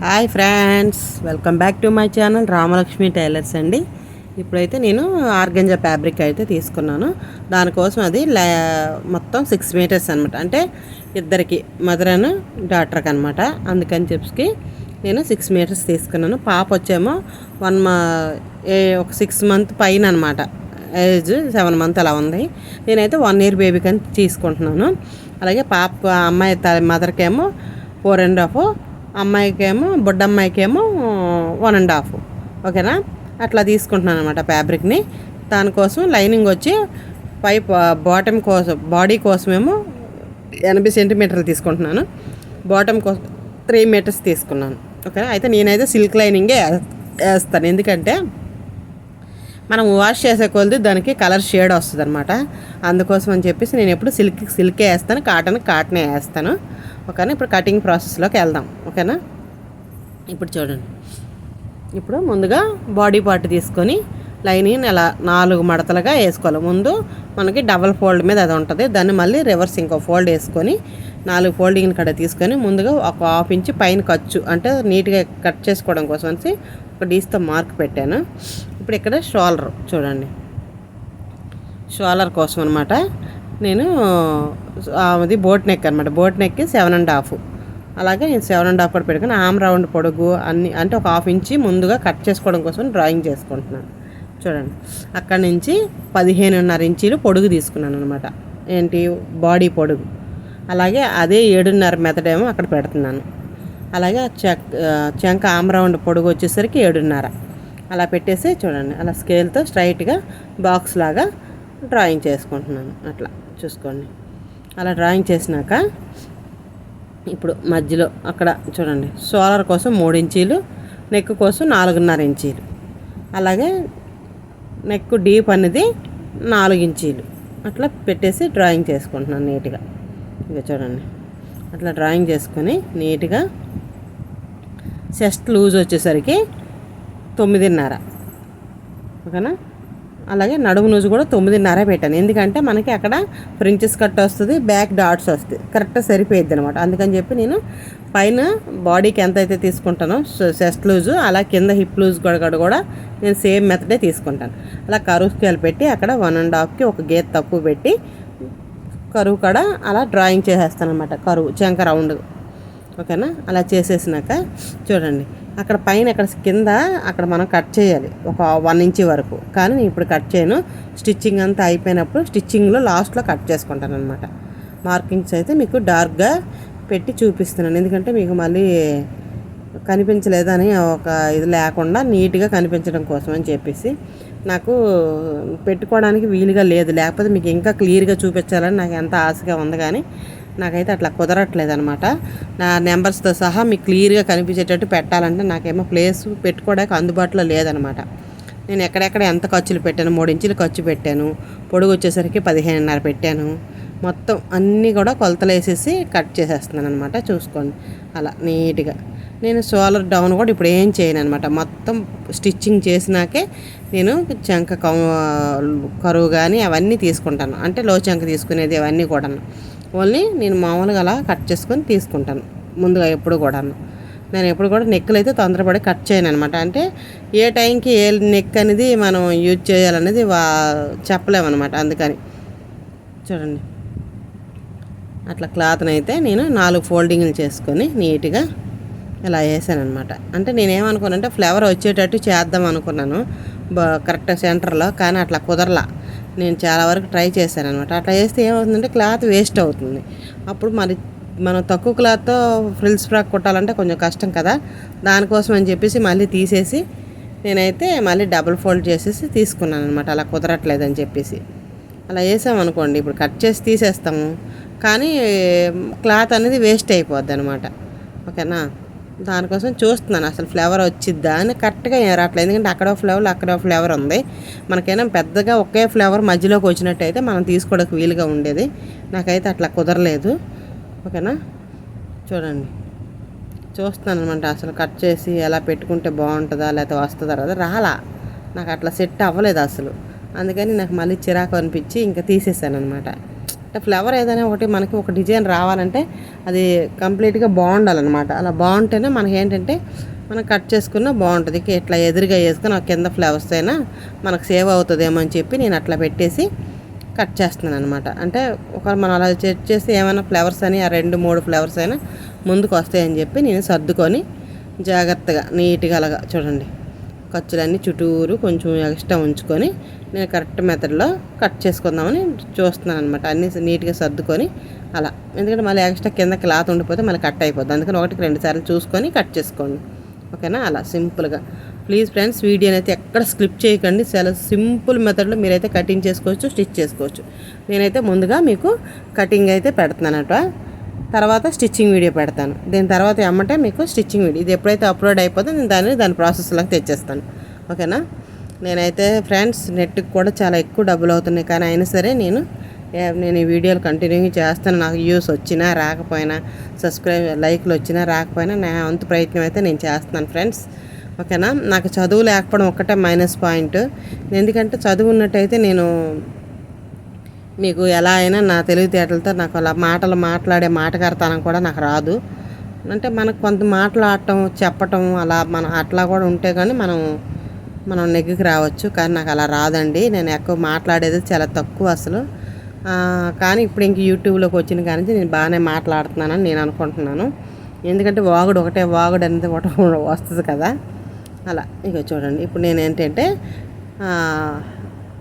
Hi friends welcome back to my channel Ramalakshmi tailors అండి. ఇప్పుడైతే నేను ఆర్గంజా ఫ్యాబ్రిక్ అయితే తీసుకున్నాను. దానికోసం అది లే- మొత్తం సిక్స్ మీటర్స్ అనమాట అంటే ఇద్దరికి మదర్ అండ్ డాటర్కి అనమాట అందుకని చెప్పి నేను సిక్స్ మీటర్స్ తీసుకున్నాను. పాప వచ్చేమో వన్ మా ఏ ఒక సిక్స్ మంత్ పైన అనమాట ఏజ్ సెవెన్ మంత్ అలా ఉంది. నేనైతే వన్ ఇయర్ బేబీకి అని తీసుకుంటున్నాను. అలాగే పాప అమ్మాయి త- మదర్కేమో ఫోర్ అండ్ హాఫ్ అమ్మాయికేమో బుడ్డమ్మాయికేమో వన్ అండ్ హాఫ్ ఓకేనా? అట్లా తీసుకుంటున్నాను అనమాట ఫ్యాబ్రిక్ని. దానికోసం లైనింగ్ వచ్చి పై బాటమ్ కోసం బాడీ కోసమేమో ఎనభై సెంటీమీటర్లు తీసుకుంటున్నాను. బాటమ్ కోసం త్రీ మీటర్స్ తీసుకున్నాను. ఓకేనా? అయితే నేనైతే సిల్క్ లైనింగే వేస్తాను. ఎందుకంటే మనం వాష్ చేసే కొలది దానికి కలర్ షేడ్ వస్తుంది అనమాట అందుకోసం అని చెప్పేసి నేను ఎప్పుడు సిల్క్ సిల్కే వేస్తాను కాటన్ కాటనే వేస్తాను. ఓకేనా? ఇప్పుడు కటింగ్ ప్రాసెస్లోకి వెళ్దాం. ఓకేనా? ఇప్పుడు చూడండి. ఇప్పుడు ముందుగా బాడీ పార్ట్ తీసుకొని లైనింగ్ ఎలా నాలుగు మడతలుగా వేసుకోవాలి. ముందు మనకి డబల్ ఫోల్డ్ మీద అది ఉంటుంది. దాన్ని మళ్ళీ రివర్స్ ఇంకో ఫోల్డ్ వేసుకొని నాలుగు ఫోల్డింగ్ కడ తీసుకొని ముందుగా ఒక హాఫ్ ఇంచ్ పైన ఖర్చు అంటే నీట్గా కట్ చేసుకోవడం కోసం అనేసి ఒక డీస్తో మార్క్ పెట్టాను. ఇప్పుడు ఇక్కడ షోల్డర్ చూడండి. షోలర్ కోసం అనమాట నేను అది బోట్ నెక్ అనమాట బోట్ నెక్కి సెవెన్ అండ్ హాఫ్. అలాగే నేను సెవెన్ అండ్ హాఫ్ కూడా పెట్టుకుని ఆమ్ రౌండ్ పొడుగు అన్ని అంటే ఒక హాఫ్ ఇంచి ముందుగా కట్ చేసుకోవడం కోసం డ్రాయింగ్ చేసుకుంటున్నాను. చూడండి. అక్కడి నుంచి పదిహేనున్నర ఇంచీలు పొడుగు తీసుకున్నాను అనమాట ఏంటి? బాడీ పొడుగు. అలాగే అదే ఏడున్నర మెథడేమో అక్కడ పెడుతున్నాను. అలాగే చెక్ చెంక ఆమ్ రౌండ్ పొడుగు వచ్చేసరికి ఏడున్నర. అలా పెట్టేసి చూడండి. అలా స్కేల్తో స్ట్రైట్గా బాక్స్ లాగా డ్రాయింగ్ చేసుకుంటున్నాను. అట్లా. చూసుకోండి. అలా డ్రాయింగ్ చేసినాక ఇప్పుడు మధ్యలో అక్కడ చూడండి. సోలార్ కోసం మూడు ఇంచీలు నెక్ కోసం నాలుగున్నర ఇంచీలు. అలాగే నెక్ డీప్ అనేది నాలుగు ఇంచీలు. అట్లా పెట్టేసి డ్రాయింగ్ చేసుకుంటున్నాను నీట్గా. ఇక చూడండి. అట్లా డ్రాయింగ్ చేసుకొని నీట్గా చెస్ట్ లూజ్ వచ్చేసరికి తొమ్మిదిన్నర. ఓకేనా? అలాగే నడుము నూజు కూడా తొమ్మిదిన్నర పెట్టాను. ఎందుకంటే మనకి అక్కడ ఫ్రించెస్ కట్ వస్తుంది బ్యాక్ డాట్స్ వస్తాయి కరెక్ట్గా సరిపోయిద్ది అనమాట అందుకని చెప్పి నేను పైన బాడీకి ఎంత అయితే తీసుకుంటానో చెస్ట్ లూజు అలా కింద హిప్ లూజ్ కూడా కూడా నేను సేమ్ మెథడే తీసుకుంటాను. అలా కరువు స్కేల్ పెట్టి అక్కడ వన్ అండ్ హాఫ్కి ఒక గేర్ తక్కువ పెట్టి కరువు కాడ అలా డ్రాయింగ్ చేసేస్తాను అనమాట కరువు చెంక రౌండ్. ఓకేనా? అలా చేసేసినాక చూడండి. అక్కడ పైన అక్కడ కింద అక్కడ మనం కట్ చేయాలి. ఒక వన్ ఇంచ్ వరకు. కానీ నేను ఇప్పుడు కట్ చేయను. స్టిచ్చింగ్ అంతా అయిపోయినప్పుడు స్టిచ్చింగ్లో లాస్ట్లో కట్ చేసుకుంటాను అనమాట మార్కింగ్స్ అయితే మీకు డార్క్గా పెట్టి చూపిస్తున్నాను. ఎందుకంటే మీకు మళ్ళీ కనిపించలేదని ఒక ఇది లేకుండా నీట్గా కనిపించడం కోసం అని చెప్పేసి నాకు పెట్టుకోవడానికి వీలుగా లేదు. లేకపోతే మీకు ఇంకా క్లియర్గా చూపించాలని నాకు ఎంత ఆశగా ఉంది కానీ నాకైతే అట్లా కుదరట్లేదు అనమాట నా నెంబర్స్తో సహా మీకు క్లియర్గా కనిపించేటట్టు పెట్టాలంటే నాకేమో ప్లేస్ పెట్టుకోవడానికి అందుబాటులో లేదనమాట నేను ఎక్కడెక్కడ ఎంత ఖర్చులు పెట్టాను మూడు ఇంచులు ఖర్చు పెట్టాను పొడుగు వచ్చేసరికి పదిహేనున్నర పెట్టాను. మొత్తం అన్నీ కూడా కొలతలు వేసేసి కట్ చేసేస్తున్నాను అనమాట చూసుకోండి. అలా నీట్గా. నేను సోలర్ డౌన్ కూడా ఇప్పుడు ఏం చేయను అనమాట మొత్తం స్టిచ్చింగ్ చేసినాకే నేను చంక కౌ- కరువు కానీ అవన్నీ తీసుకుంటాను. అంటే లో చంక తీసుకునేది అవన్నీ కూడా ఓన్లీ నేను మామూలుగా అలా కట్ చేసుకొని తీసుకుంటాను ముందుగా ఎప్పుడు కూడాను. నేను ఎప్పుడు కూడా నెక్కులు అయితే తొందరపడి కట్ చేయను అనమాట అంటే ఏ టైంకి ఏ నెక్ అనేది మనం యూజ్ చేయాలనేది వా చెప్పలేమన్నమాట అందుకని. చూడండి. అట్లా క్లాత్ని అయితే నేను నాలుగు ఫోల్డింగ్లు చేసుకొని నీట్గా ఇలా వేసాను అనమాట అంటే నేనేమనుకున్నానంటే ఫ్లేవర్ వచ్చేటట్టు చేద్దాం అనుకున్నాను బ కరెక్ట్ సెంటర్లో కానీ అట్లా కుదరలా. నేను చాలా వరకు ట్రై చేశాను అనమాట అట్లా చేస్తే ఏమవుతుందంటే క్లాత్ వేస్ట్ అవుతుంది. అప్పుడు మరి మనం తక్కువ క్లాత్తో ఫ్రిల్స్ ఫ్రాక్ కుట్టాలంటే కొంచెం కష్టం కదా. దానికోసం అని చెప్పేసి మళ్ళీ తీసేసి నేనైతే మళ్ళీ డబుల్ ఫోల్డ్ చేసేసి తీసుకున్నాను అనమాట అలా కుదరట్లేదని చెప్పేసి. అలా వేసామనుకోండి ఇప్పుడు కట్ చేసి తీసేస్తాము. కానీ క్లాత్ అనేది వేస్ట్ అయిపోద్ది అనమాట ఓకేనా? దానికోసం చూస్తున్నాను. అసలు ఫ్లేవర్ వచ్చిద్దా అని కరెక్ట్గా ఏం రావట్లేదు. ఎందుకంటే అక్కడ ఫ్లేవర్ అక్కడ ఫ్లేవర్ ఉంది. మనకైనా పెద్దగా ఒకే ఫ్లేవర్ మధ్యలోకి వచ్చినట్టయితే మనం తీసుకోవడానికి వీలుగా ఉండేది. నాకైతే అట్లా కుదరలేదు. ఓకేనా? చూడండి. చూస్తున్నాను అనమాట అసలు కట్ చేసి ఎలా పెట్టుకుంటే బాగుంటుందా లేకపోతే వస్తుందా రాదా? రాలా. నాకు అట్లా సెట్ అవ్వలేదు అసలు. అందుకని నాకు మళ్ళీ చిరాకు అనిపించి ఇంకా తీసేసాను అనమాట ఫ్లవర్ ఏదైనా ఒకటి మనకి ఒక డిజైన్ రావాలంటే అది కంప్లీట్గా బాగుండాలన్నమాట. అలా బాగుంటేనే మనకి ఏంటంటే మనం కట్ చేసుకున్నా బాగుంటుంది. ఇట్లా ఎదురుగా వేసుకుని ఆ కింద ఫ్లవర్స్ అయినా మనకు సేవ్ అవుతుందేమో అని చెప్పి నేను అట్లా పెట్టేసి కట్ చేస్తున్నాను అనమాట అంటే ఒక మనం అలా చెక్ చేసి ఏమైనా ఫ్లవర్స్ అని ఆ రెండు మూడు ఫ్లవర్స్ అయినా ముందుకు వస్తాయని చెప్పి నేను సర్దుకొని జాగ్రత్తగా నీట్గా అలాగా చూడండి. ఖర్చులన్నీ చుట్టూరు కొంచెం ఎక్స్ట్రా ఉంచుకొని నేను కరెక్ట్ మెథడ్లో కట్ చేసుకుందామని చూస్తున్నాను అనమాట అన్నీ నీట్గా సర్దుకొని అలా. ఎందుకంటే మళ్ళీ ఎక్స్ట్రా కింద క్లాత్ ఉండిపోతే మళ్ళీ కట్ అయిపోద్ది. అందుకని ఒకటికి రెండు సార్లు చూసుకొని కట్ చేసుకోండి. ఓకేనా? అలా సింపుల్గా. ప్లీజ్ ఫ్రెండ్స్ వీడియోని అయితే ఎక్కడ స్క్లిప్ చేయకండి. చాలా సింపుల్ మెథడ్లో మీరైతే కటింగ్ చేసుకోవచ్చు స్టిచ్ చేసుకోవచ్చు. నేనైతే ముందుగా మీకు కటింగ్ అయితే పెడుతున్నానట. తర్వాత స్టిచ్చింగ్ వీడియో పెడతాను. దీని తర్వాత ఏమంటే మీకు స్టిచ్చింగ్ వీడియో. ఇది ఎప్పుడైతే అప్లోడ్ అయిపోతుందో నేను దాన్ని దాని ప్రాసెస్లోకి తెచ్చేస్తాను. ఓకేనా? నేనైతే ఫ్రెండ్స్ నెట్కి కూడా చాలా ఎక్కువ డబ్బులు అవుతున్నాయి. కానీ అయినా సరే నేను నేను ఈ వీడియోలు కంటిన్యూ చేస్తాను. నాకు వ్యూస్ వచ్చినా రాకపోయినా సబ్స్క్రైబ్ లైక్లు వచ్చినా రాకపోయినా నా అంత ప్రయత్నం అయితే నేను చేస్తున్నాను ఫ్రెండ్స్. ఓకేనా? నాకు చదువు లేకపోవడం ఒక్కటే మైనస్ పాయింట్ ఎందుకంటే చదువు ఉన్నట్టయితే నేను మీకు ఎలా అయినా నా తెలివితేటలతో నాకు అలా మాటలు మాట్లాడే మాటగారితనం కూడా నాకు రాదు. అంటే మనకు కొంత మాట్లాడటం చెప్పటం అలా మనం అట్లా కూడా ఉంటే కానీ మనం మనం నెగ్గుకి రావచ్చు. కానీ నాకు అలా రాదండి. నేను ఎక్కువ మాట్లాడేది చాలా తక్కువ అసలు. కానీ ఇప్పుడు ఇంక యూట్యూబ్లోకి వచ్చిన కానీ నేను బాగానే మాట్లాడుతున్నానని నేను అనుకుంటున్నాను. ఎందుకంటే వాగుడు ఒకటే వాగుడు అనేది ఒకటి వస్తుంది కదా. అలా ఇక చూడండి. ఇప్పుడు నేను ఏంటంటే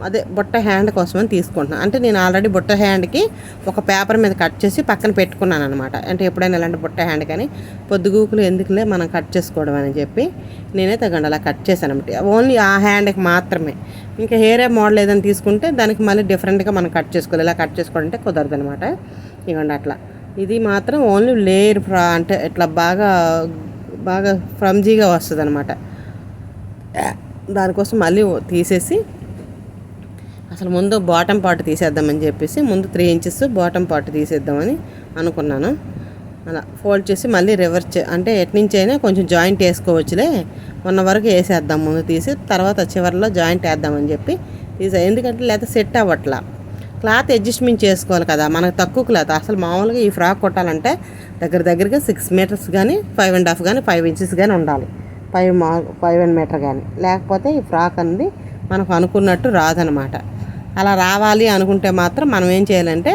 అదే బుట్ట హ్యాండ్ కోసమని తీసుకుంటున్నాను అంటే నేను ఆల్రెడీ బుట్ట హ్యాండ్కి ఒక పేపర్ మీద కట్ చేసి పక్కన పెట్టుకున్నాను అనమాట అంటే ఎప్పుడైనా ఇలాంటి బుట్ట హ్యాండ్ కానీ పొద్దుగూకులు ఎందుకులే మనం కట్ చేసుకోవడం అని చెప్పి నేనే తగ్గండి అలా కట్ చేశాను అనమాట ఓన్లీ ఆ హ్యాండ్కి మాత్రమే. ఇంకా హెయిర్ మోడల్ ఏదైనా తీసుకుంటే దానికి మళ్ళీ డిఫరెంట్గా మనం కట్ చేసుకోవాలి. ఇలా కట్ చేసుకోవడం అంటే కుదరదు అనమాట ఇవ్వండి అట్లా. ఇది మాత్రం ఓన్లీ లేయర్ ఫ్రా అంటే ఇట్లా బాగా బాగా ఫ్రంజీగా వస్తుంది అనమాట దానికోసం మళ్ళీ తీసేసి అసలు ముందు బాటం పార్ట్ తీసేద్దామని చెప్పేసి ముందు త్రీ ఇంచెస్ బాటం పార్ట్ తీసేద్దామని అనుకున్నాను. అలా ఫోల్డ్ చేసి మళ్ళీ రివర్స్ అంటే ఎట్నుంచి అయినా కొంచెం జాయింట్ వేసుకోవచ్చులే. మొన్న వరకు వేసేద్దాం ముందు తీసి తర్వాత చివరిలో జాయింట్ వేద్దామని చెప్పి తీసా. ఎందుకంటే లేకపోతే సెట్ అవ్వట్లా. క్లాత్ అడ్జస్ట్మెంట్ చేసుకోవాలి కదా మనకు తక్కువ క్లాత్ అసలు మామూలుగా ఈ ఫ్రాక్ కొట్టాలంటే దగ్గర దగ్గరగా సిక్స్ మీటర్స్ కానీ ఫైవ్ అండ్ హాఫ్ కానీ ఫైవ్ ఇంచెస్ కానీ ఉండాలి. ఫైవ్ మా ఫైవ్ అండ్ మీటర్ కానీ లేకపోతే ఈ ఫ్రాక్ అనేది మనకు అనుకున్నట్టు రాదనమాట అలా రావాలి అనుకుంటే మాత్రం మనం ఏం చేయాలంటే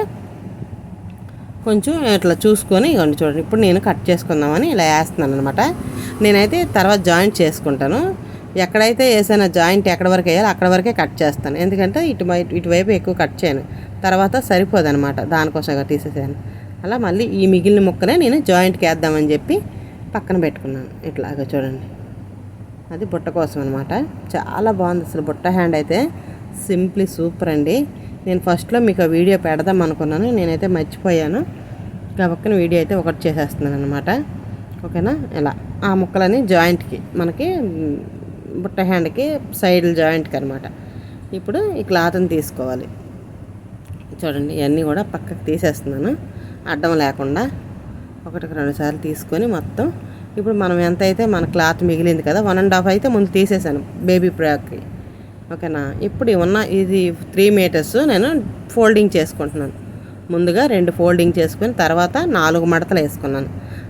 కొంచెం ఇట్లా చూసుకొని ఇవ్వండి చూడండి ఇప్పుడు నేను కట్ చేసుకుందామని ఇలా వేస్తున్నాను అనమాట నేనైతే తర్వాత జాయింట్ చేసుకుంటాను. ఎక్కడైతే వేసానో జాయింట్ ఎక్కడ వరకు వేయాలో అక్కడ వరకే కట్ చేస్తాను. ఎందుకంటే ఇటు ఇటువైపు ఎక్కువ కట్ చేయను. తర్వాత సరిపోదనమాట దానికోసంగా తీసేసాను అలా మళ్ళీ ఈ మిగిలిన ముక్కనే నేను జాయింట్కి వేద్దామని చెప్పి పక్కన పెట్టుకున్నాను. ఇట్లాగా చూడండి. అది బుట్ట కోసం అనమాట చాలా బాగుంది అసలు బుట్ట హ్యాండ్ అయితే. సింప్లీ సూపర్ అండి. నేను ఫస్ట్లో మీకు ఆ వీడియో పెడదాం అనుకున్నాను. నేనైతే మర్చిపోయాను. కాబట్టి వీడియో అయితే ఒకటి చేసేస్తున్నాను అనమాట ఓకేనా? ఇలా. ఆ ముక్కలని జాయింట్కి. మనకి బుట్ట హ్యాండ్కి సైడ్ జాయింట్కి అనమాట ఇప్పుడు ఈ క్లాత్ని తీసుకోవాలి. చూడండి ఇవన్నీ కూడా పక్కకు తీసేస్తున్నాను. అడ్డం లేకుండా ఒకటికి రెండు సార్లు తీసుకొని మొత్తం. ఇప్పుడు మనం ఎంత అయితే మన క్లాత్ మిగిలింది కదా వన్ అండ్ హాఫ్ అయితే ముందు తీసేసాను బేబీ ప్రాక్కి ఓకేనా? ఇప్పుడు ఉన్న ఇది త్రీ మీటర్స్ నేను ఫోల్డింగ్ చేసుకుంటున్నాను. ముందుగా రెండు ఫోల్డింగ్ చేసుకుని తర్వాత నాలుగు మడతలు వేసుకున్నాను.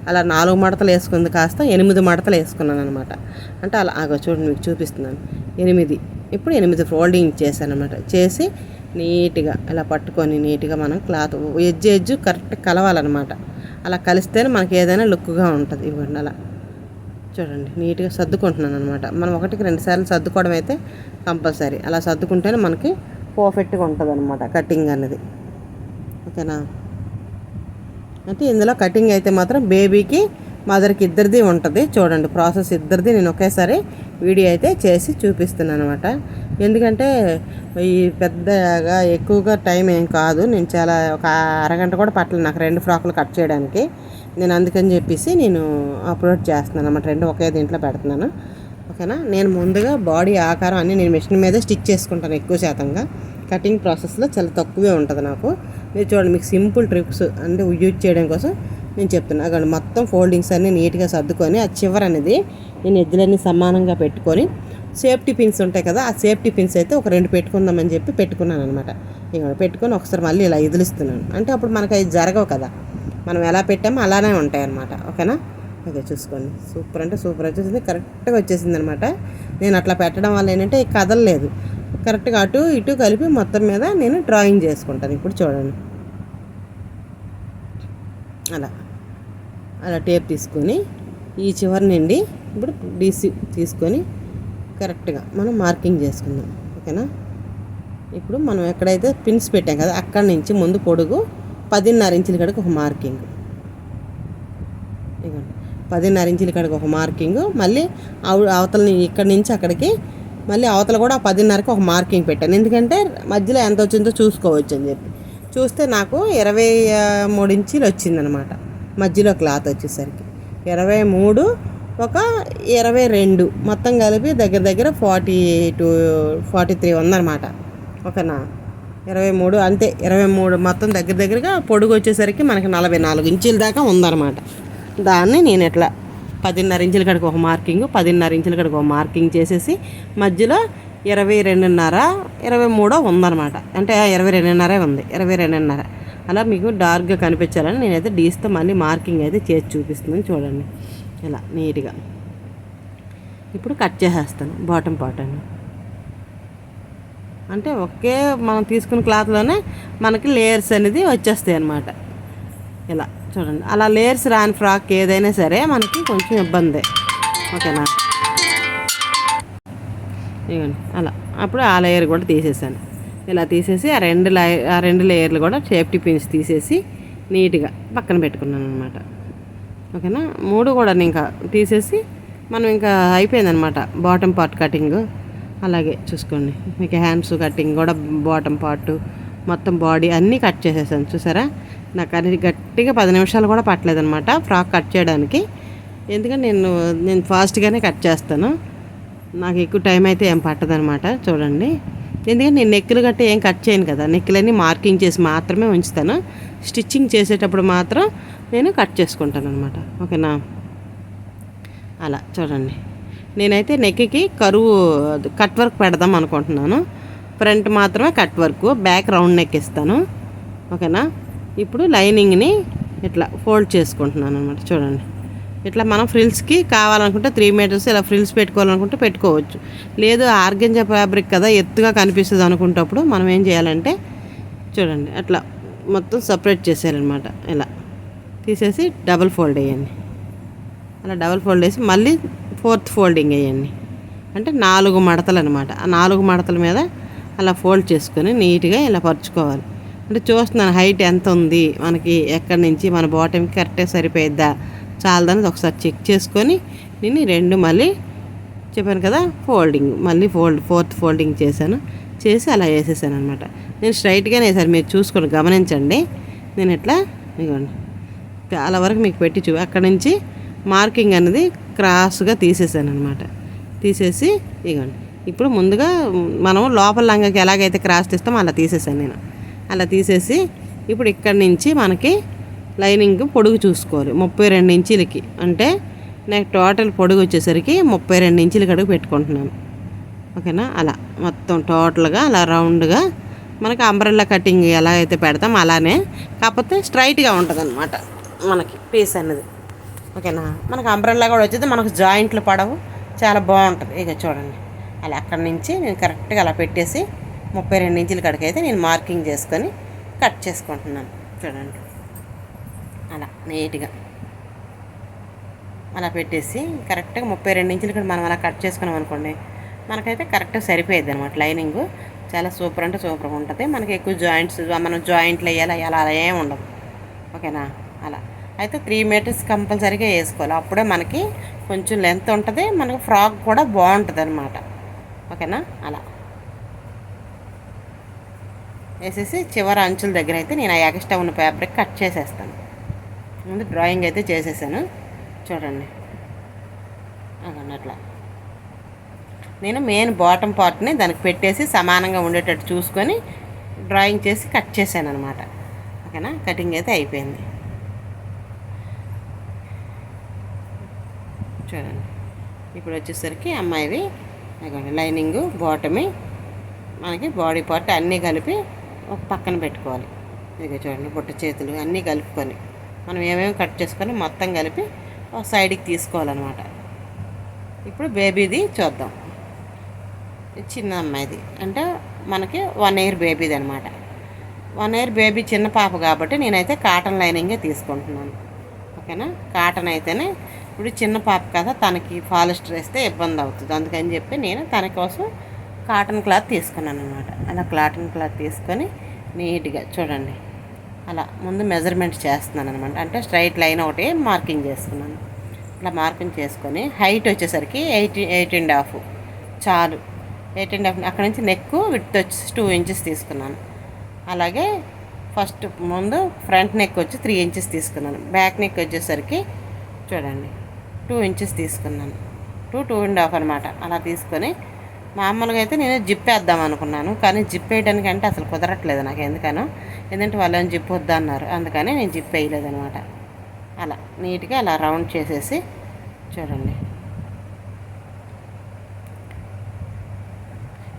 అలా నాలుగు మడతలు వేసుకుంది కాస్త ఎనిమిది మడతలు వేసుకున్నాను అనమాట అంటే అలా ఆగో చూడండి మీకు చూపిస్తున్నాను. ఎనిమిది. ఇప్పుడు ఎనిమిది ఫోల్డింగ్ చేశాను అనమాట చేసి నీట్గా ఇలా పట్టుకొని నీట్గా మనం క్లాత్ ఎజ్జు ఎజ్జు కరెక్ట్ కలవాలన్నమాట. అలా కలిస్తేనే మనకి ఏదైనా లుక్గా ఉంటుంది. ఇవ్వండి అలా. చూడండి నీట్గా సర్దుకుంటున్నాను అనమాట మనం ఒకటికి రెండు సార్లు సర్దుకోవడం అయితే కంపల్సరీ. అలా సర్దుకుంటేనే మనకి పర్ఫెక్ట్గా ఉంటుంది అనమాట కటింగ్ అనేది. ఓకేనా? అంటే ఇందులో కటింగ్ అయితే మాత్రం బేబీకి మదర్కి ఇద్దరిది ఉంటుంది. చూడండి ప్రాసెస్ ఇద్దరిది. నేను ఒకేసారి వీడియో అయితే చేసి చూపిస్తున్నాను అనమాట ఎందుకంటే ఈ పెద్దగా ఎక్కువగా టైం ఏం కాదు. నేను చాలా ఒక అరగంట కూడా పట్టలేదు నాకు రెండు ఫ్రాకులు కట్ చేయడానికి. నేను అందుకని చెప్పేసి నేను అప్లోడ్ చేస్తున్నాను అన్నమాట. రెండు ఒకే దీంట్లో పెడుతున్నాను. ఓకేనా? నేను ముందుగా బాడీ ఆకారం అన్నీ నేను మిషన్ మీద స్టిచ్ చేసుకుంటాను ఎక్కువ శాతంగా. కటింగ్ ప్రాసెస్లో చాలా తక్కువే ఉంటుంది నాకు. మీరు చూడండి మీకు సింపుల్ ట్రిప్స్ అంటే యూజ్ చేయడం కోసం నేను చెప్తున్నా. అక్కడ మొత్తం ఫోల్డింగ్స్ అన్నీ నీట్గా సర్దుకొని ఆ చివరి అనేది నేను ఎద్దులన్నీ సమానంగా పెట్టుకొని సేఫ్టీ పిన్స్ ఉంటాయి కదా ఆ సేఫ్టీ పిన్స్ అయితే ఒక రెండు పెట్టుకుందామని చెప్పి పెట్టుకున్నాను అనమాట ఇక పెట్టుకొని ఒకసారి మళ్ళీ ఇలా ఎదిలిస్తున్నాను అంటే అప్పుడు మనకు అవి జరగవు కదా. మనం ఎలా పెట్టామో అలానే ఉంటాయి అనమాట ఓకేనా? ఓకే చూసుకోండి. సూపర్ అంటే సూపర్ వచ్చేసింది. కరెక్ట్గా వచ్చేసింది అనమాట నేను అట్లా పెట్టడం వల్ల ఏంటంటే ఈ కదలలేదు కరెక్ట్గా అటు ఇటు కలిపి మొత్తం మీద నేను డ్రాయింగ్ చేసుకుంటాను. ఇప్పుడు చూడండి. అలా. అలా టేప్ తీసుకొని ఈ చివరి నుండి ఇప్పుడు డీసీ తీసుకొని కరెక్ట్గా మనం మార్కింగ్ చేసుకుందాం. ఓకేనా? ఇప్పుడు మనం ఎక్కడైతే పిన్స్ పెట్టాం కదా అక్కడి నుంచి ముందు పొడుగు పదిన్నర ఇంచుల కాడికి ఒక మార్కింగ్. పదిన్నర ఇంచుల కాడికి ఒక మార్కింగ్. మళ్ళీ అవ అవతల ఇక్కడి నుంచి అక్కడికి మళ్ళీ అవతల కూడా పదిన్నరకు ఒక మార్కింగ్ పెట్టాను. ఎందుకంటే మధ్యలో ఎంత వచ్చిందో చూసుకోవచ్చు అని చెప్పి. చూస్తే నాకు ఇరవై మూడు ఇంచీలు వచ్చిందనమాట. మధ్యలో క్లాత్ వచ్చేసరికి. ఇరవై మూడు ఒక ఇరవై రెండు. మొత్తం కలిపి దగ్గర దగ్గర ఫార్టీ టూ ఫార్టీ త్రీ ఉందన్నమాట. ఓకేనా? ఇరవై మూడు అంతే. ఇరవై మూడు మొత్తం దగ్గర దగ్గరగా పొడుగు వచ్చేసరికి మనకి నలభై నాలుగు ఇంచుల దాకా ఉందన్నమాట. దాన్ని నేను ఇట్లా పదిన్నర ఇంచుల కాడికి ఒక మార్కింగ్ పదిన్నర ఇంచుల కాడికి ఒక మార్కింగ్ చేసేసి మధ్యలో ఇరవై రెండున్నర ఇరవై మూడో ఉందన్నమాట. అంటే ఇరవై రెండున్నరే ఉంది. ఇరవై రెండున్నర. అలా మీకు డార్క్గా కనిపించాలని నేనైతే డీస్తో మళ్ళీ మార్కింగ్ అయితే చేసి చూపిస్తున్నాను. చూడండి. ఇలా నీట్గా. ఇప్పుడు కట్ చేసేస్తాను బాటమ్ పార్ట్ అంటే ఒకే మనం తీసుకున్న క్లాత్లోనే మనకి లేయర్స్ అనేది వచ్చేస్తాయి అన్నమాట. ఇలా చూడండి అలా లేయర్స్ రాని ఫ్రాక్ ఏదైనా సరే మనకి కొంచెం ఇబ్బందే. ఓకేనా? ఇవ్వండి అలా. అప్పుడు ఆ లేయర్ కూడా తీసేసాను. ఇలా తీసేసి ఆ రెండు లై ఆ రెండు లేయర్లు కూడా సేఫ్టీ పిన్స్ తీసేసి నీట్గా పక్కన పెట్టుకున్నాను అనమాట ఓకేనా? మూడు కూడా ఇంకా తీసేసి మనం ఇంకా అయిపోయిందనమాట బాటమ్ పార్ట్ కటింగ్ అలాగే చూసుకోండి. మీకు హ్యాండ్స్ కటింగ్ కూడా బాటమ్ పార్ట్ మొత్తం బాడీ అన్నీ కట్ చేసేసాను. చూసారా? నాకు అది గట్టిగా పది నిమిషాలు కూడా పట్టలేదనమాట ఫ్రాక్ కట్ చేయడానికి. ఎందుకంటే నేను నేను ఫాస్ట్గానే కట్ చేస్తాను. నాకు ఎక్కువ టైం అయితే ఏం పట్టదనమాట చూడండి. ఎందుకంటే నేను నెక్కులు గట్ట ఏం కట్ చేయను కదా. నెక్కులన్నీ మార్కింగ్ చేసి మాత్రమే ఉంచుతాను. స్టిచ్చింగ్ చేసేటప్పుడు మాత్రం నేను కట్ చేసుకుంటాను అనమాట ఓకేనా? అలా చూడండి. నేనైతే నెక్కి కరువు కట్ వర్క్ పెడదాం అనుకుంటున్నాను. ఫ్రంట్ మాత్రమే cut work back round neck ఇస్తాను. ఓకేనా? ఇప్పుడు లైనింగ్ని ఇట్లా ఫోల్డ్ చేసుకుంటున్నాను అనమాట చూడండి. ఇట్లా మనం ఫ్రిల్స్కి కావాలనుకుంటే త్రీ మీటర్స్ ఇలా ఫ్రిల్స్ పెట్టుకోవాలనుకుంటే పెట్టుకోవచ్చు. లేదు ఆర్గెంజా ఫ్యాబ్రిక్ కదా ఎత్తుగా కనిపిస్తుంది అనుకుంటప్పుడు మనం ఏం చేయాలంటే చూడండి అట్లా మొత్తం సపరేట్ చేసేయాలన్నమాట. ఇలా తీసేసి డబుల్ ఫోల్డ్ వేయండి. అలా డబుల్ ఫోల్డ్ వేసి మళ్ళీ ఫోర్త్ ఫోల్డింగ్ వేయండి. అంటే నాలుగు మడతలు అనమాట ఆ నాలుగు మడతల మీద అలా ఫోల్డ్ చేసుకొని నీట్గా ఇలా పరుచుకోవాలి. అంటే చూస్తున్నాను హైట్ ఎంత ఉంది? మనకి ఎక్కడి నుంచి? మన బాటమ్కి కరెక్ట్గా సరిపోయిద్దా? చాలదని ఒకసారి చెక్ చేసుకొని నేను రెండు మళ్ళీ చెప్పాను కదా ఫోల్డింగ్ మళ్ళీ ఫోల్డ్ ఫోర్త్ ఫోల్డింగ్ చేశాను. చేసి అలా వేసేసాను అనమాట నేను స్ట్రైట్గానే వేసాను మీరు చూసుకొని గమనించండి. నేను ఇట్లా ఇదిగోండి. చాలా వరకు మీకు పెట్టి చూ అక్కడ నుంచి మార్కింగ్ అనేది క్రాస్గా తీసేసాను అనమాట తీసేసి ఇదిగోండి. ఇప్పుడు ముందుగా మనం లోపల లంగకి ఎలాగైతే క్రాస్ తీస్తామో అలా తీసేసాను నేను. అలా తీసేసి ఇప్పుడు ఇక్కడి నుంచి మనకి లైనింగ్ పొడుగు చూసుకోవాలి. ముప్పై రెండు ఇంచీలకి. అంటే నాకు టోటల్ పొడుగు వచ్చేసరికి ముప్పై రెండు ఇంచుల కడుగు పెట్టుకుంటున్నాను. ఓకేనా? అలా. మొత్తం టోటల్గా అలా రౌండ్గా మనకి అంబ్రెల్లా కటింగ్ ఎలా అయితే పెడతాం అలానే. కాకపోతే స్ట్రైట్గా ఉంటుంది అనమాట మనకి పీస్ అనేది. ఓకేనా? మనకు అంబ్రెల్లా కూడా వచ్చేది. మనకు జాయింట్లు పడవు. చాలా బాగుంటుంది. ఇక చూడండి. అలా అక్కడి నుంచి నేను కరెక్ట్గా అలా పెట్టేసి ముప్పై రెండు ఇంచుల కాడికి అయితే నేను మార్కింగ్ చేసుకొని కట్ చేసుకుంటున్నాను. చూడండి. నీట్గా. అలా పెట్టేసి కరెక్ట్గా ముప్పై రెండు ఇంచులు కూడా మనం అలా కట్ చేసుకున్నాం అనుకోండి మనకైతే కరెక్ట్గా సరిపోయేది అనమాట లైనింగ్. చాలా సూపర్ అంటే సూపర్గా ఉంటుంది. మనకి ఎక్కువ జాయింట్స్ మనం జాయింట్లు వేయాలి అలా అలా ఏం ఉండదు ఓకేనా? అలా. అయితే త్రీ మీటర్స్ కంపల్సరీగా వేసుకోవాలి. అప్పుడే మనకి కొంచెం లెంత్ ఉంటుంది మనకి ఫ్రాక్ కూడా బాగుంటుంది అనమాట ఓకేనా? అలా. వేసేసి చివరి అంచుల దగ్గర అయితే నేను ఆ ఎక్స్ట్రా ఉన్న ఫ్యాబ్రిక్ కట్ చేసేస్తాను. ముందు డ్రాయింగ్ అయితే చేసేసాను. చూడండి. అదన్న అట్లా నేను మెయిన్ బాటమ్ పార్ట్ని దానికి పెట్టేసి సమానంగా ఉండేటట్టు చూసుకొని డ్రాయింగ్ చేసి కట్ చేశాను అనమాట ఓకేనా? కటింగ్ అయితే అయిపోయింది. చూడండి. ఇప్పుడు వచ్చేసరికి అమ్మాయివి లైనింగ్ బాటమి మనకి బాడీ పార్ట్ అన్నీ కలిపి ఒక పక్కన పెట్టుకోవాలి. ఇక చూడండి బుట్ట చేతులు అన్నీ కలుపుకొని. మనం ఏమేమి కట్ చేసుకొని మొత్తం కలిపి ఒక సైడ్కి తీసుకోవాలన్నమాట. ఇప్పుడు బేబీది చూద్దాం. చిన్న అమ్మాయిది. అంటే మనకి వన్ ఇయర్ బేబీది అనమాట వన్ ఇయర్ బేబీ చిన్న పాప కాబట్టి నేనైతే కాటన్ లైనింగే తీసుకుంటున్నాను. ఓకేనా? కాటన్ అయితేనే ఇప్పుడు చిన్న పాప కదా తనకి పాలిస్టర్ వేస్తే ఇబ్బంది అవుతుంది. అందుకని చెప్పి నేను తన కోసం కాటన్ క్లాత్ తీసుకున్నాను అనమాట అలా కాటన్ క్లాత్ తీసుకొని నీట్గా చూడండి. అలా ముందు మెజర్మెంట్ చేస్తున్నాను అనమాట అంటే స్ట్రైట్ లైన్ ఒకటి మార్కింగ్ చేసుకున్నాను అలా మార్కింగ్ చేసుకొని హైట్ వచ్చేసరికి ఎయిట్ ఎయిట్ అండ్ హాఫ్ చాలు. ఎయిట్ అండ్ హాఫ్ అక్కడ నుంచి నెక్ విత్ వచ్చి టూ ఇంచెస్ తీసుకున్నాను. అలాగే ఫస్ట్ ముందు ఫ్రంట్ నెక్ వచ్చి త్రీ ఇంచెస్ తీసుకున్నాను. బ్యాక్ నెక్ వచ్చేసరికి చూడండి టూ ఇంచెస్ తీసుకున్నాను. టూ టూ అండ్ హాఫ్ అనమాట అలా తీసుకొని మామూలుగా అయితే నేను జిప్ వేద్దాం అనుకున్నాను కానీ జిప్ వేయడానికి అంటే అసలు కుదరట్లేదు నాకు ఎందుకనో. ఎందుకంటే వాళ్ళని జిప్ వద్దన్నారు అందుకని నేను జిప్ వేయలేదనమాట. అలా నీట్గా అలా రౌండ్ చేసేసి చూడండి.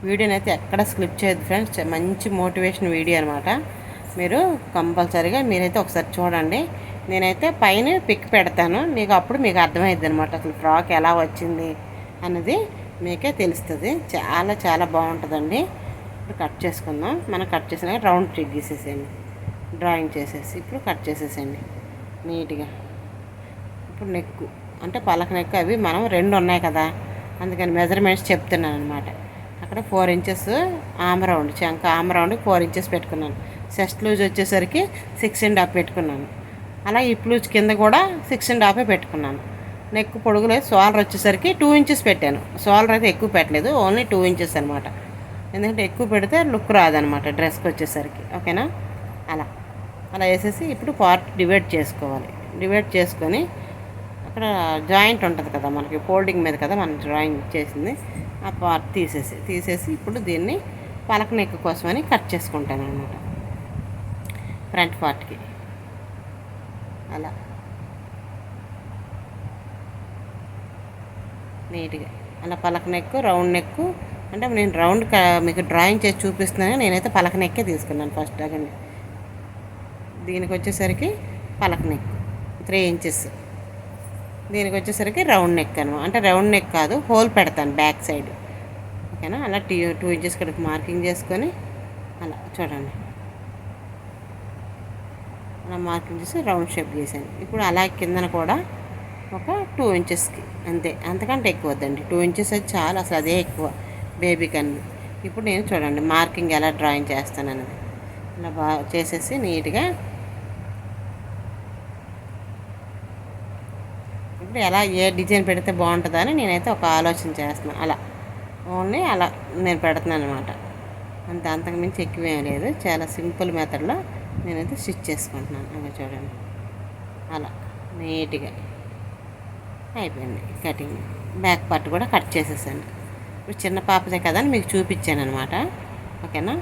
వీడియోని అయితే ఎక్కడ స్క్లిప్ చేయదు ఫ్రెండ్స్ మంచి మోటివేషన్ వీడియో అనమాట. మీరు కంపల్సరీగా మీరైతే ఒకసారి చూడండి. నేనైతే పైన పిక్ పెడతాను మీకు అప్పుడు మీకు అర్థమైద్ది అనమాట అసలు ఫ్రాక్ ఎలా వచ్చింది అన్నది. మీకే తెలుస్తుంది. చాలా చాలా బాగుంటుందండి. ఇప్పుడు కట్ చేసుకుందాం. మనం కట్ చేసిన రౌండ్ ట్రిక్ గీసేసేయండి. డ్రాయింగ్ చేసేసి ఇప్పుడు కట్ చేసేసేయండి. నీట్గా. ఇప్పుడు నెక్ అంటే పలక నెక్ అవి మనం రెండు ఉన్నాయి కదా. అందుకని మెజర్మెంట్స్ చెప్తున్నాను అనమాట అక్కడ ఫోర్ ఇంచెస్ ఆమ్ రౌండ్ చంక ఆమ్ రౌండ్ ఫోర్ ఇంచెస్ పెట్టుకున్నాను. సెస్ట్ లూజ్ వచ్చేసరికి సిక్స్ అండ్ హాఫ్ పెట్టుకున్నాను. అలా ఈ లూజ్ కింద కూడా సిక్స్ అండ్ హాఫే పెట్టుకున్నాను. నెక్ పొడుగులేదు సోలర్ వచ్చేసరికి టూ ఇంచెస్ పెట్టాను. సోలర్ అయితే ఎక్కువ పెట్టలేదు ఓన్లీ టూ ఇంచెస్ అనమాట ఎందుకంటే ఎక్కువ పెడితే లుక్ రాదనమాట డ్రెస్కి వచ్చేసరికి. ఓకేనా? అలా. అలా వేసేసి ఇప్పుడు పార్ట్ డివైడ్ చేసుకోవాలి. డివైడ్ చేసుకొని అక్కడ జాయింట్ ఉంటుంది కదా మనకి ఫోల్డింగ్ మీద కదా మనం డ్రాయింగ్ చేసింది ఆ పార్ట్ తీసేసి తీసేసి ఇప్పుడు దీన్ని పలక నెక్ కోసమని కట్ చేసుకుంటాను అనమాట ఫ్రంట్ పార్ట్కి అలా. నీట్గా. అలా పలక నెక్ రౌండ్ నెక్ అంటే నేను రౌండ్ మీకు డ్రాయింగ్ చేసి చూపిస్తున్నాను నేనైతే పలక నెక్కే తీసుకున్నాను ఫస్ట్ అగండి దీనికి వచ్చేసరికి పలక నెక్ త్రీ ఇంచెస్. దీనికి వచ్చేసరికి రౌండ్ నెక్ అనమాట అంటే రౌండ్ నెక్ కాదు హోల్ పెడతాను బ్యాక్ సైడ్. ఓకేనా? అలా టీ టూ ఇంచెస్ కడుపు మార్కింగ్ చేసుకొని అలా చూడండి. అలా మార్కింగ్ చేసి రౌండ్ షేప్ చేశాను ఇప్పుడు అలా కిందన కూడా ఒక టూ ఇంచెస్కి. అంతే. అంతకంటే ఎక్కువ వద్దండి టూ ఇంచెస్ అది చాలా అసలు అదే ఎక్కువ బేబీ కన్నా ఇప్పుడు నేను చూడండి మార్కింగ్ ఎలా డ్రాయింగ్ చేస్తానన్నది. ఇలా బాగా చేసేసి నీట్గా ఇప్పుడు ఎలా ఏ డిజైన్ పెడితే బాగుంటుందని నేనైతే ఒక ఆలోచన చేస్తున్నాను అలా. ఓన్లీ అలా నేను పెడుతున్నాను అనమాట అంత అంతకుమించి ఎక్కువేం లేదు. చాలా సింపుల్ మెథడ్లో నేనైతే స్టిచ్ చేసుకుంటున్నాను. అలా చూడండి. అలా. నీట్గా. అయిపోయింది. కటింగ్ బ్యాక్ పార్ట్ కూడా కట్ చేసేసాను. ఇప్పుడు చిన్న పాపదే కదా అని మీకు చూపించాను అనమాట ఓకేనా?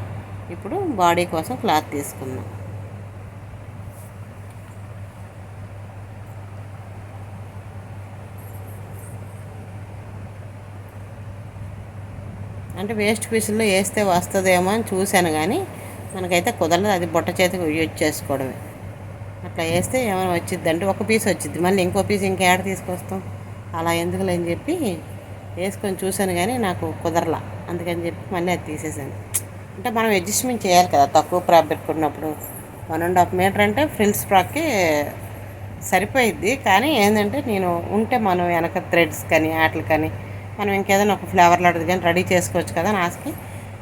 ఇప్పుడు బాడీ కోసం క్లాత్ తీసుకుందాం. అంటే వేస్ట్ పీసుల్లో వేస్తే వస్తుందేమో అని చూశాను కానీ మనకైతే కుదరదు అది బుట్ట చేతికి యూజ్ చేసుకోవడమే అట్లా వేస్తే ఏమైనా వచ్చిద్ది అంటే ఒక పీస్ వచ్చింది మళ్ళీ ఇంకో పీస్ ఇంకేడ తీసుకొస్తాం? అలా ఎందుకులే అని చెప్పి వేసుకొని చూశాను కానీ నాకు కుదరలా. అందుకని చెప్పి మళ్ళీ అది తీసేసాను అంటే మనం అడ్జస్ట్మెంట్ చేయాలి కదా తక్కువ ఫ్రాక్ పెట్టుకున్నప్పుడు. వన్ అండ్ హాఫ్ మీటర్ అంటే ఫ్రిల్స్ ఫ్రాక్కి సరిపోయిద్ది. కానీ ఏంటంటే నేను ఉంటే మనం వెనక థ్రెడ్స్ కానీ ఆటలు కానీ మనం ఇంకేదైనా ఒక ఫ్లేవర్ లాంటిది కానీ రెడీ చేసుకోవచ్చు కదా నాస్కి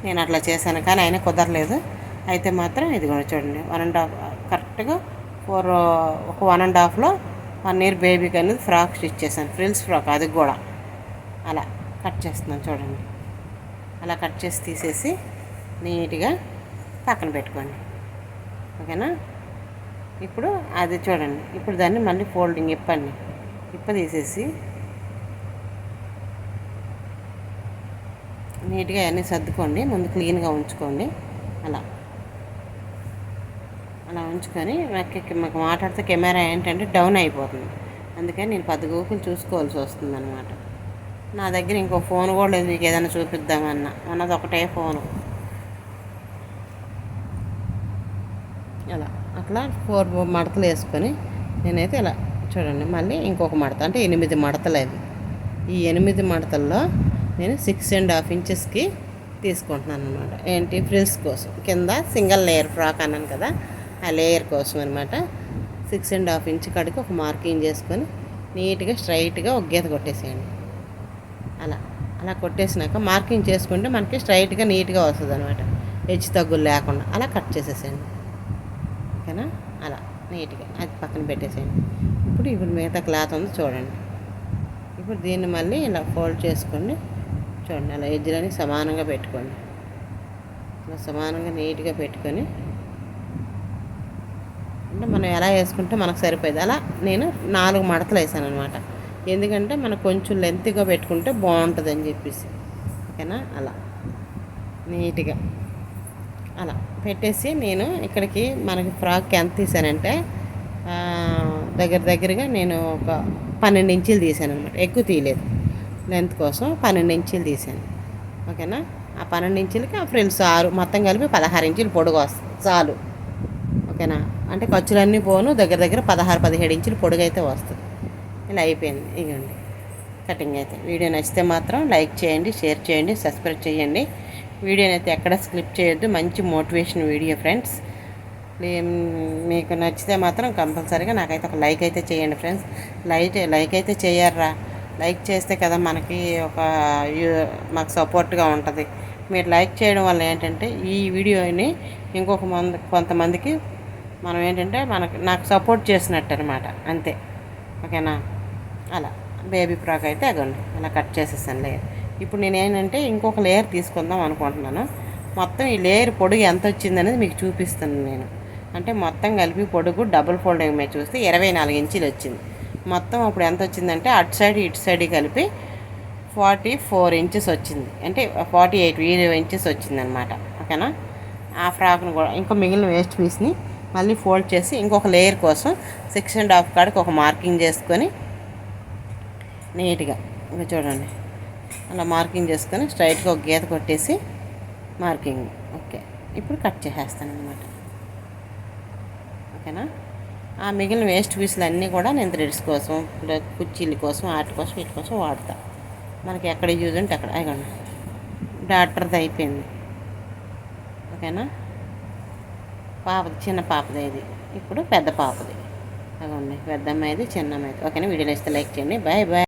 నేను అట్లా చేశాను. కానీ అయినా కుదరలేదు. అయితే మాత్రం ఇది కూడా చూడండి. వన్ అండ్ హాఫ్ కరెక్ట్గా ఫోర్ ఒక వన్ అండ్ హాఫ్లో వన్ ఇయర్ బేబీకి అనేది ఫ్రాక్ స్టిచ్ చేశాను. ఫ్రిల్స్ ఫ్రాక్ అది కూడా. అలా కట్ చేస్తున్నాను చూడండి. అలా కట్ చేసి తీసేసి నీట్గా పక్కన పెట్టుకోండి. ఓకేనా? ఇప్పుడు అది చూడండి. ఇప్పుడు దాన్ని మళ్ళీ ఫోల్డింగ్ ఇప్పండి. ఇప్ప తీసేసి నీట్గా అన్నీ సర్దుకోండి. ముందు క్లీన్గా ఉంచుకోండి. అలా. అలా ఉంచుకొని నాకు మాకు మాట్లాడితే కెమెరా ఏంటంటే డౌన్ అయిపోతుంది. అందుకని నేను పది గోకులు చూసుకోవాల్సి వస్తుంది అనమాట నా దగ్గర ఇంకో ఫోన్ కూడా లేదు మీకు ఏదైనా చూపిద్దామన్నా. అన్నది ఒకటే ఫోను. అలా. అట్లా ఫోర్ మడతలు వేసుకొని నేనైతే ఇలా చూడండి మళ్ళీ ఇంకొక మడత. అంటే ఎనిమిది మడతలు అవి. ఈ ఎనిమిది మడతల్లో నేను సిక్స్ అండ్ హాఫ్ ఇంచెస్కి తీసుకుంటున్నాను అనమాట ఏంటి? ఫ్రిల్స్ కోసం. కింద సింగిల్ లేయర్ ఫ్రాక్ అన్నాను కదా ఆ లేయర్ కోసం అనమాట సిక్స్ అండ్ హాఫ్ ఇంచ్ కాడికి ఒక మార్కింగ్ చేసుకొని నీట్గా స్ట్రైట్గా ఒక గీత కొట్టేసేయండి. అలా అలా కొట్టేసినాక మార్కింగ్ చేసుకుంటే మనకి స్ట్రైట్గా నీట్గా వస్తుంది అనమాట హెచ్చు తగ్గులు లేకుండా అలా కట్ చేసేసేయండి. ఓకేనా? అలా నీట్గా అది పక్కన పెట్టేసేయండి. ఇప్పుడు ఇప్పుడు మిగతా క్లాత్ ఉంది చూడండి. ఇప్పుడు దీన్ని మళ్ళీ ఇలా ఫోల్డ్ చేసుకోండి చూడండి అలా ఎజ్జులని సమానంగా పెట్టుకోండి. ఇలా సమానంగా నీట్గా పెట్టుకొని అంటే మనం ఎలా వేసుకుంటే మనకు సరిపోయేది. అలా నేను నాలుగు మడతలు వేసాను అనమాట ఎందుకంటే మనకు కొంచెం లెంత్గా పెట్టుకుంటే బాగుంటుంది అని చెప్పేసి. ఓకేనా? అలా. నీట్గా. అలా. పెట్టేసి నేను ఇక్కడికి మనకి ఫ్రాక్ ఎంత తీసానంటే దగ్గర దగ్గరగా నేను ఒక పన్నెండు ఇంచులు తీసాను అనమాట ఎక్కువ తీయలేదు. లెంత్ కోసం పన్నెండు ఇంచులు తీసాను. ఓకేనా? ఆ పన్నెండు ఇంచులకి ఆ ఫ్రిల్స్ ఆరు మొత్తం కలిపి పదహారు ఇంచులు పొడుగు వస్తుంది. చాలు. ఓకేనా? అంటే ఖర్చులన్నీ పోను దగ్గర దగ్గర పదహారు పదిహేడు ఇంచులు పొడుగు అయితే వస్తుంది. ఇలా అయిపోయింది. ఇవ్వండి కటింగ్ అయితే. వీడియో నచ్చితే మాత్రం లైక్ చేయండి షేర్ చేయండి సబ్స్క్రైబ్ చేయండి. వీడియోని అయితే ఎక్కడ స్క్లిప్ చేయొద్దు. మంచి మోటివేషన్ వీడియో ఫ్రెండ్స్. మీకు నచ్చితే మాత్రం కంపల్సరీగా నాకైతే ఒక లైక్ అయితే చేయండి ఫ్రెండ్స్. లైక్ లైక్ అయితే చేయర్రా. లైక్ చేస్తే కదా మనకి ఒక మాకు సపోర్ట్గా ఉంటుంది. మీరు లైక్ చేయడం వల్ల ఏంటంటే ఈ వీడియోని ఇంకొక మంది కొంతమందికి మనం ఏంటంటే మనకి నాకు సపోర్ట్ చేసినట్టు అనమాట అంతే. ఓకేనా? అలా. బేబీ ఫ్రాక్ అయితే అదండి అలా కట్ చేసేసాను లేయర్. ఇప్పుడు నేను ఏంటంటే ఇంకొక లేయర్ తీసుకుందాం అనుకుంటున్నాను. మొత్తం ఈ లేయర్ పొడుగు ఎంత వచ్చిందనేది మీకు చూపిస్తాను నేను. అంటే మొత్తం కలిపి పొడుగు డబుల్ ఫోల్డింగ్ మీద చూస్తే ఇరవై నాలుగు ఇంచులు వచ్చింది. మొత్తం అప్పుడు ఎంత వచ్చిందంటే అటు సైడ్ ఇటు సైడ్ కలిపి ఫార్టీ ఫోర్ ఇంచెస్ వచ్చింది. అంటే ఫార్టీ ఎయిట్ ఇంచెస్ వచ్చింది అనమాట ఓకేనా? ఆ ఫ్రాక్ను కూడా ఇంకా మిగిలిన వేస్ట్ పీస్ని మళ్ళీ ఫోల్డ్ చేసి ఇంకొక లేయర్ కోసం సిక్స్ అండ్ హాఫ్ కాడికి ఒక మార్కింగ్ చేసుకొని నీట్గా ఇంకా చూడండి. అలా మార్కింగ్ చేసుకొని స్ట్రైట్గా ఒక గీత కొట్టేసి మార్కింగ్. ఓకే. ఇప్పుడు కట్ చేసేస్తాను అనమాట ఓకేనా? ఆ మిగిలిన వేస్ట్ పీసులు అన్నీ కూడా నేను థ్రెడ్స్ కోసం ఇలా కుర్చీల కోసం వాటి కోసం వీటి కోసం వాడతా. మనకి ఎక్కడ యూజ్ ఉంటే అక్కడ. అయ్యండి డాక్టర్ది అయిపోయింది. ఓకేనా? పాపది చిన్న పాపది ఇది. ఇప్పుడు పెద్ద పాపది. అదండి పెద్ద అమ్మాయిది చిన్న అమ్మాయిది ఓకేనా? వీడియోలో ఇస్తే లైక్ చేయండి. Bye bye.